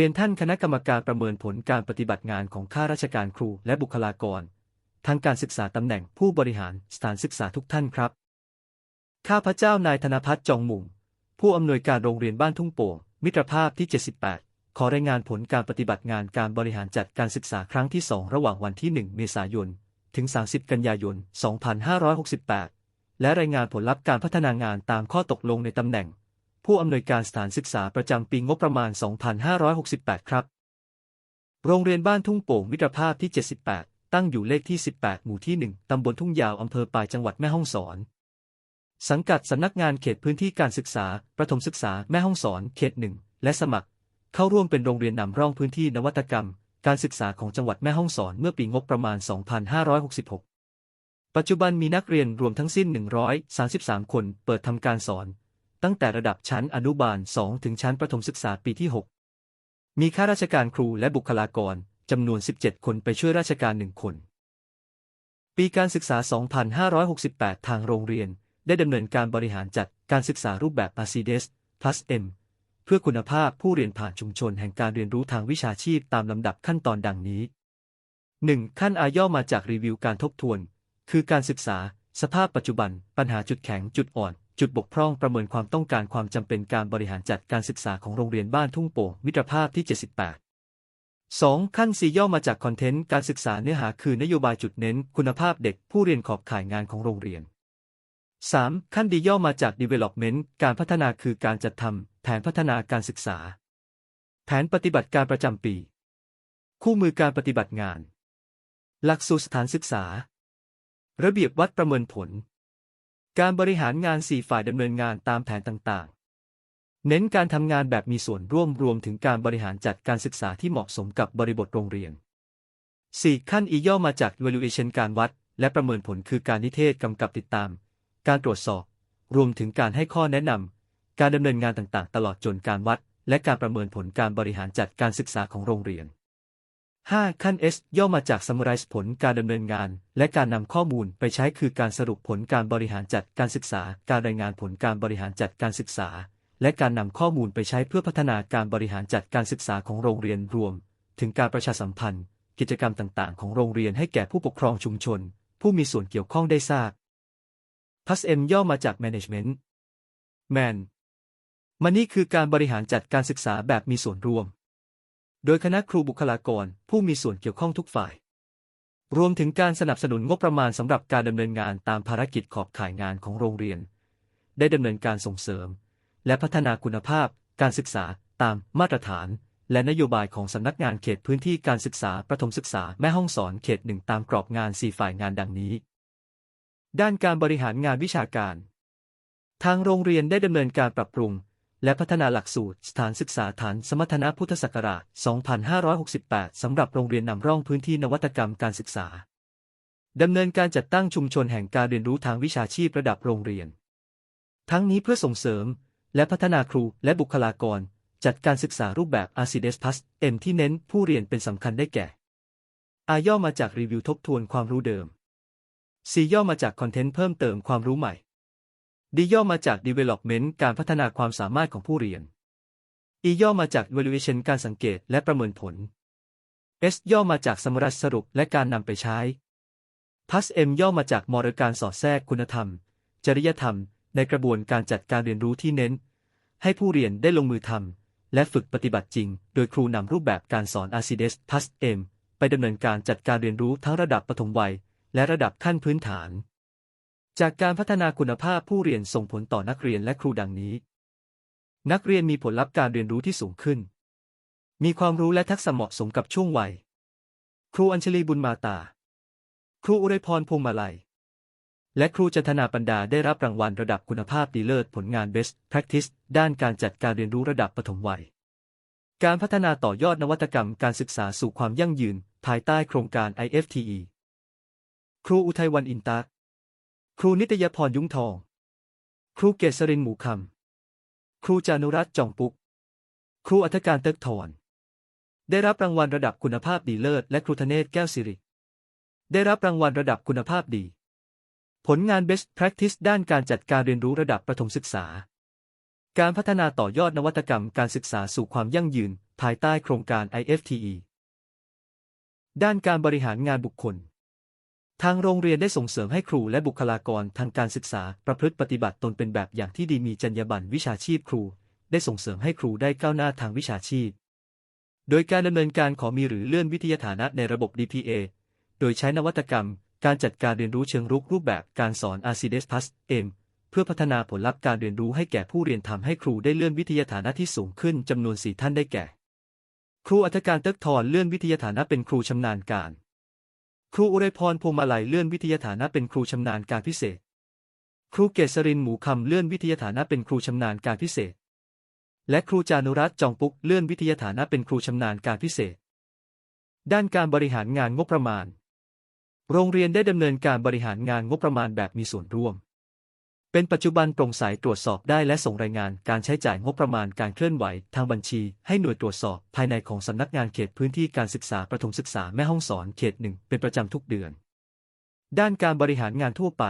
เรียนท่านคณะกรรมการประเมินผลการปฏิบัติงานของข้าราชการครูและบุคลากร ทางการศึกษาตำแหน่งผู้บริหารสถานศึกษาทุกท่านครับ ข้าพเจ้านายธนพัฒน์จองมุงผู้อำนวยการโรงเรียนบ้านทุ่งโป่ง มิตรภาพที่ 78 ขอรายงานผลการปฏิบัติงานการบริหารจัดการศึกษาครั้งที่ 2 ระหว่างวันที่ 1 เมษายน ถึง 30 กันยายน 2568 และรายงานผลลัพธ์การพัฒนางานตามข้อตกลงในตำแหน่ง ผู้อำนวยการสถานศึกษาประจำปีงบประมาณ 2568 ครับ โรงเรียนบ้านทุ่งโป่งมิตรภาพที่ 78 ตั้งอยู่เลขที่ 18 หมู่ที่ 1 ตำบลทุ่งยาว อำเภอปลายจังหวัดแม่ฮ่องสอน สังกัดสำนักงานเขตพื้นที่การศึกษา ประถมศึกษาแม่ฮ่องสอนเขตหนึ่งและสมัคร เข้าร่วมเป็นโรงเรียนนำร่องพื้นที่นวัตกรรม การศึกษาของจังหวัดแม่ฮ่องสอนเมื่อปีงบประมาณ 2566 ปัจจุบันมีนักเรียนรวมทั้งสิ้น 133 คน เปิดทำการสอน ตั้งแต่ระดับชั้นอนุบาล 2 ถึงชั้นประถมศึกษาปีที่ 6 มีข้าราชการครูและบุคลากรจำนวน 17 คนไปช่วยราชการ1คน ปีการศึกษา 2568 ทางโรงเรียน ได้ดำเนินการบริหารจัดการศึกษารูปแบบ a c d e s plus M เพื่อคุณภาพผู้เรียนผ่านชุมชนแห่งการเรียนรู้ทางวิชาชีพตามลำดับขั้นตอนดังนี้ 1. ขั้นอาย่อมาจากรีวิวการทบทวน คือการศึกษา สภาพปัจจุบัน ปัญหาจุดแข็งจุดอ่อน จุดบกพร่องประเมินความต้องการความจำเป็นการบริหารจัดการศึกษาของโรงเรียนบ้านทุ่งโป่งมิตรภาพที่ 78 2. ขั้น C ย่อมาจากคอนเทนต์การศึกษาเนื้อหาคือนโยบายจุดเน้น คุณภาพเด็กผู้เรียนขอบข่ายงานของโรงเรียน 3. ขั้น D ย่อมาจาก Development การพัฒนาคือการจัดทำแผนพัฒนาการศึกษา แผนปฏิบัติการประจำปี คู่มือการปฏิบัติงาน หลักสูตรสถานศึกษา ระเบียบวัดประเมินผล การบริหารงาน 4 ฝ่ายดำเนินงานตามแผนต่างๆ เน้นการทำงานแบบมีส่วนร่วมรวมถึงการบริหารจัดการศึกษาที่เหมาะสมกับบริบทโรงเรียน 4. ขั้น E ย่อมาจาก Evaluation การวัด และประเมินผลคือการนิเทศกำกับติดตาม การตรวจสอบ รวมถึงการให้ข้อแนะนำการดำเนินงานต่างๆ ตลอดจนการวัด และการประเมินผลการบริหารจัดการศึกษาของโรงเรียน 5. ขั้น S ย่อมาจาก Summarize ผลการดำเนินงาน และการนำข้อมูลไปใช้คือการสรุปผลการบริหารจัดการศึกษา การรายงานผลการบริหารจัดการศึกษา และการนำข้อมูลไปใช้เพื่อพัฒนาการบริหารจัดการศึกษาของโรงเรียนรวม ถึงการประชาสัมพันธ์ กิจกรรมต่าง ๆ ของโรงเรียนให้แก่ผู้ปกครองชุมชน ผู้มีส่วนเกี่ยวข้องได้ทราบ plus M ย่อมาจาก Management Man มันนี่คือการบริหารจัดการศึกษาแบบมีส่วนร่วม โดยคณะครูบุคลากร ผู้มีส่วนเกี่ยวข้องทุกฝ่าย รวมถึงการสนับสนุนงบประมาณสำหรับการดำเนินงานตามภารกิจขอบข่ายงานของโรงเรียน ได้ดำเนินการส่งเสริม และพัฒนาคุณภาพ การศึกษาตามมาตรฐาน และนโยบายของสำนักงานเขตพื้นที่การศึกษาประถมศึกษาแม่ห้องสอนเขตหนึ่งตามกรอบงาน4ฝ่ายงานดังนี้ ด้านการบริหารงานวิชาการ ทางโรงเรียนได้ดำเนินการปรับปรุง และพัฒนาหลักสูตร สถานศึกษาฐานสมรรถนะพุทธศักราช 2568 สำหรับโรงเรียนนำร่องพื้นที่นวัตกรรมการศึกษา ดำเนินการจัดตั้งชุมชนแห่งการเรียนรู้ทางวิชาชีพระดับโรงเรียน ทั้งนี้เพื่อส่งเสริม และพัฒนาครูและบุคลากร จัดการศึกษารูปแบบ RCDS Plus M ที่เน้นผู้เรียนเป็นสำคัญได้แก่ R ย่อมาจากรีวิวทบทวนความรู้เดิม C ย่อมาจากคอนเทนต์เพิ่มเติมความรู้ใหม่ D ย่อมาจาก Development การพัฒนาความสามารถของผู้เรียน E ย่อมาจาก Evaluation การสังเกตและประเมินผล S ย่อมาจากสมรสสรุปและการนำไปใช้ Plus M ย่อมาจากมรการสอดแทรกคุณธรรม จริยธรรม ในกระบวนการจัดการเรียนรู้ที่เน้น ให้ผู้เรียนได้ลงมือทำและฝึกปฏิบัติจริง โดยครูนำรูปแบบการสอน RCDS Plus M ไปดำเนินการจัดการเรียนรู้ทั้งระดับปฐมวัย และระดับขั้นพื้นฐาน จากการพัฒนาคุณภาพผู้เรียนส่งผลต่อนักเรียนและครูดังนี้ นักเรียนมีผลลัพธ์การเรียนรู้ที่สูงขึ้น มีความรู้และทักษะเหมาะสมกับช่วงวัย ครูอัญชลีบุญมาตา ครูอุไรพรพงมาลัย และครูจันทนาปันดาได้รับรางวัลระดับคุณภาพดีเลิศผลงาน Best Practice ด้านการจัดการเรียนรู้ระดับปฐมวัย การพัฒนาต่อยอดนวัตกรรมการศึกษาสู่ความยั่งยืน ภายใต้โครงการ IFTE ครูอุทัยวันอินตะ ครูนิตยพรยุ้งทอง ครูเกษรินหมูคำ ครูจานุรัตน์จองปุก ครูอัธการเติกถอน ได้รับรางวัลระดับคุณภาพดีเลิศ และครูธเนศแก้วสิริ ได้รับรางวัลระดับคุณภาพดี ผลงาน Best Practice ด้านการจัดการเรียนรู้ระดับประถมศึกษา การพัฒนาต่อยอดนวัตกรรมการศึกษาสู่ความยั่งยืน ภายใต้โครงการ IFTE ด้านการบริหารงานบุคคล ทางโรงเรียนได้ส่งเสริมให้ครูและบุคลากรทางการศึกษาประพฤติปฏิบัติตนเป็นแบบอย่างที่ดีมีจรรยาบรรณวิชาชีพครู ได้ส่งเสริมให้ครูได้ก้าวหน้าทางวิชาชีพ โดยการดำเนินการขอมีหรือเลื่อนวิทยาฐานะในระบบ DPA โดยใช้นวัตกรรม การจัดการเรียนรู้เชิงรุกรูปแบบการสอน RCDS Plus M เพื่อพัฒนาผลลัพธ์การเรียนรู้ให้แก่ผู้เรียนทำให้ครูได้เลื่อนวิทยาฐานะที่สูงขึ้นจำนวนสี่ท่านได้แก่ ครูอัธการเติกทอนเลื่อนวิทยาฐานะเป็นครูชำนาญการ ครูอุไรพรพวงมาลัยเลื่อนวิทยาฐานะเป็นครูชำนาญการพิเศษ ครูเกษรินหมูคำเลื่อนวิทยาฐานะเป็นครูชำนาญการพิเศษ และครูจานุรัตน์จองปุกเลื่อนวิทยาฐานะเป็นครูชำนาญการพิเศษ ด้านการบริหารงานงบประมาณ โรงเรียนได้ดำเนินการบริหารงานงบประมาณแบบมีส่วนร่วม เป็นปัจจุบันโปร่งใสตรวจสอบได้และส่งรายงานการใช้จ่ายงบประมาณการเคลื่อนไหวทางบัญชี ให้หน่วยตรวจสอบภายในของสำนักงานเขตพื้นที่การศึกษาประถมศึกษาแม่ฮ่องสอนเขตหนึ่งเป็นประจำทุกเดือน ด้านการบริหารงานทั่วไป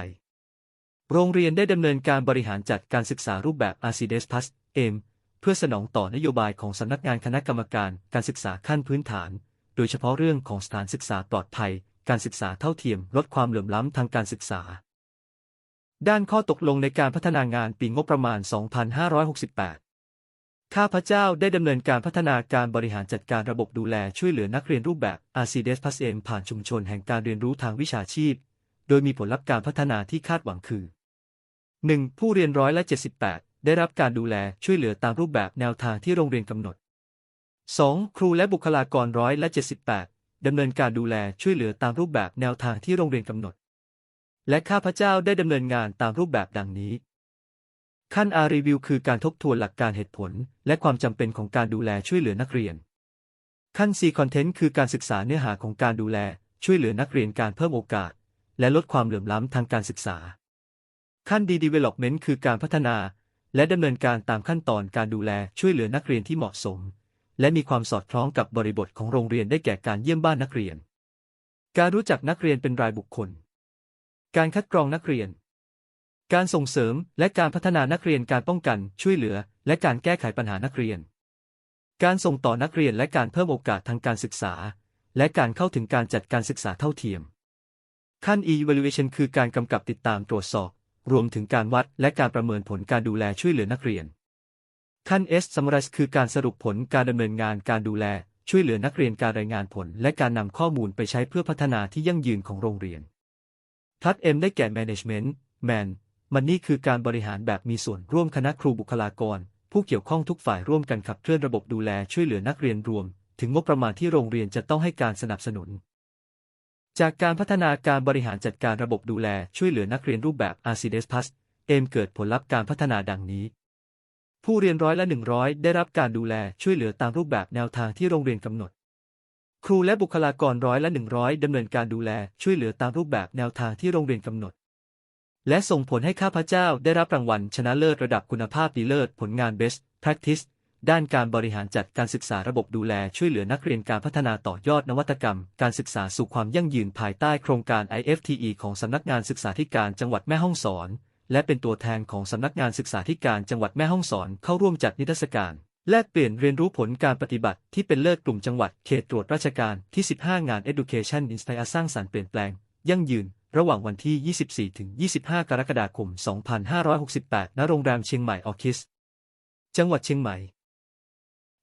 โรงเรียนได้ดำเนินการบริหารจัดการศึกษารูปแบบ RCDS Plus M เพื่อสนองต่อนโยบายของสำนักงานคณะกรรมการการศึกษาขั้นพื้นฐาน โดยเฉพาะเรื่องของสถานศึกษาปลอดภัย การศึกษาเท่าเทียม ลดความเหลื่อมล้ำทางการศึกษา ด้านข้อตกลงในการพัฒนางานปีงบประมาณ 2568 ข้าพเจ้าได้ดำเนินการพัฒนาการบริหารจัดการระบบดูแลช่วยเหลือนักเรียนรูปแบบ RCDS Plus M ผ่านชุมชนแห่งการเรียนรู้ทางวิชาชีพ โดยมีผลลัพธ์การพัฒนาที่คาดหวังคือ 1. ผู้เรียนร้อยละ 78 ได้รับการดูแลช่วยเหลือตามรูปแบบแนวทางที่โรงเรียนกำหนด 2. ครูและบุคลากรร้อยละ 78 ดำเนินการดูแลช่วยเหลือตามรูปแบบแนวทางที่โรงเรียนกำหนด และข้าพเจ้าได้ดำเนินงานตามรูปแบบดังนี้ ขั้น R review คือการทบทวนหลักการเหตุผล และความจำเป็นของการดูแลช่วยเหลือนักเรียน ขั้น C content คือการศึกษาเนื้อหาของการดูแลช่วยเหลือนักเรียนการเพิ่มโอกาส และลดความเหลื่อมล้ำทางการศึกษา ขั้น D development คือการพัฒนา และดำเนินการตามขั้นตอนการดูแลช่วยเหลือนักเรียนที่เหมาะสม และมีความสอดคล้องกับบริบทของโรงเรียนได้แก่การเยี่ยมบ้านนักเรียน การรู้จักนักเรียนเป็นรายบุคคล การคัดกรองนักเรียน การส่งเสริมและการพัฒนานักเรียนการป้องกัน ช่วยเหลือ และการแก้ไขปัญหานักเรียน การส่งต่อนักเรียนและการเพิ่มโอกาสทางการศึกษา และการเข้าถึงการจัดการศึกษาเท่าเทียม ขั้น evaluation คือการกำกับติดตามตรวจสอบ รวมถึงการวัดและการประเมินผลการดูแลช่วยเหลือนักเรียน ขั้น S summarize คือการสรุปผลการดำเนินงานการดูแลช่วยเหลือนักเรียนการรายงานผล และการนำข้อมูลไปใช้เพื่อพัฒนาที่ยั่งยืนของโรงเรียน พลัด M ได้แก่ management man มันนี่คือการบริหารแบบมีส่วนร่วมคณะครูบุคลากร ผู้เกี่ยวข้องทุกฝ่ายร่วมกันขับเคลื่อนระบบดูแลช่วยเหลือนักเรียนรวม ถึงงบประมาณที่โรงเรียนจะต้องให้การสนับสนุน จากการพัฒนาการบริหารจัดการระบบดูแลช่วยเหลือนักเรียนรูปแบบ a r c d e s Plus เอมเกิดผลลัพธ์การพัฒนาดังนี้ ผู้เรียนร้อยละ100 ได้รับการดูแลช่วยเหลือตามรูปแบบแนวทางที่โรงเรียนกำหนด รูและบุคลากรร้อยละ 100ดำเนินการดูแลช่วยเหลือตามรูปแบบแนวทางที่โรงเรียนกำหนด และส่งผลให้ข้าพเจ้าได้รับรางวัลชนะเลิศระดับคุณภาพดีเลิศผลงาน Best Practice ด้านการบริหารจัดการศึกษาระบบดูแลช่วยเหลือนักเรียนการพัฒนาต่อยอดนวัตกรรม การศึกษาสู่ความยั่งยืนภายใต้โครงการ IFTE ของสำนักงานศึกษาธิการจังหวัดแม่ฮ่องสอน และเป็นตัวแทนของสำนักงานศึกษาธิการจังหวัดแม่ฮ่องสอนเข้าร่วมจัดนิทรรศการ แลกเปลี่ยนเรียนรู้ผลการปฏิบัติที่เป็นเลิศกลุ่มจังหวัดเขตตรวจราชการที่ 15 งาน Education Inspire สร้างสรรค์เปลี่ยนแปลง ยั่งยืน ระหว่างวันที่ 24 ถึง 25 กรกฎาคม 2568 ณ โรงแรมเชียงใหม่ออคิส จังหวัดเชียงใหม่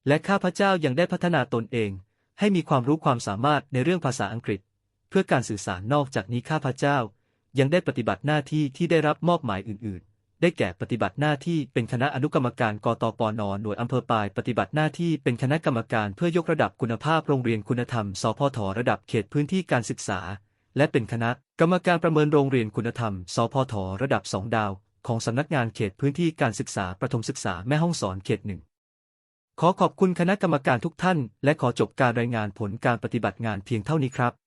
และข้าพเจ้ายังได้พัฒนาตนเอง ให้มีความรู้ความสามารถในเรื่องภาษาอังกฤษ เพื่อการสื่อสารนอกจากนี้ข้าพเจ้า ยังได้ปฏิบัติหน้าที่ที่ได้รับมอบหมายอื่น ๆ ได้แก่ปฏิบัติหน้าที่เป็นคณะอนุกรรมการกตปนหน่วยอำเภอปลายปฏิบัติหน้าที่เป็นคณะกรรมการเพื่อยกระดับคุณภาพโรงเรียนคุณธรรม สพทระดับเขตพื้นที่การศึกษา และเป็นคณะกรรมการประเมินโรงเรียนคุณธรรม สพทระดับสองดาว ของสำนักงานเขตพื้นที่การศึกษาประถมศึกษาแม่ฮ่องสอนเขตหนึ่งขอขอบคุณคณะกรรมการทุกท่าน และขอจบการรายงานผลการปฏิบัติงานเพียงเท่านี้ครับ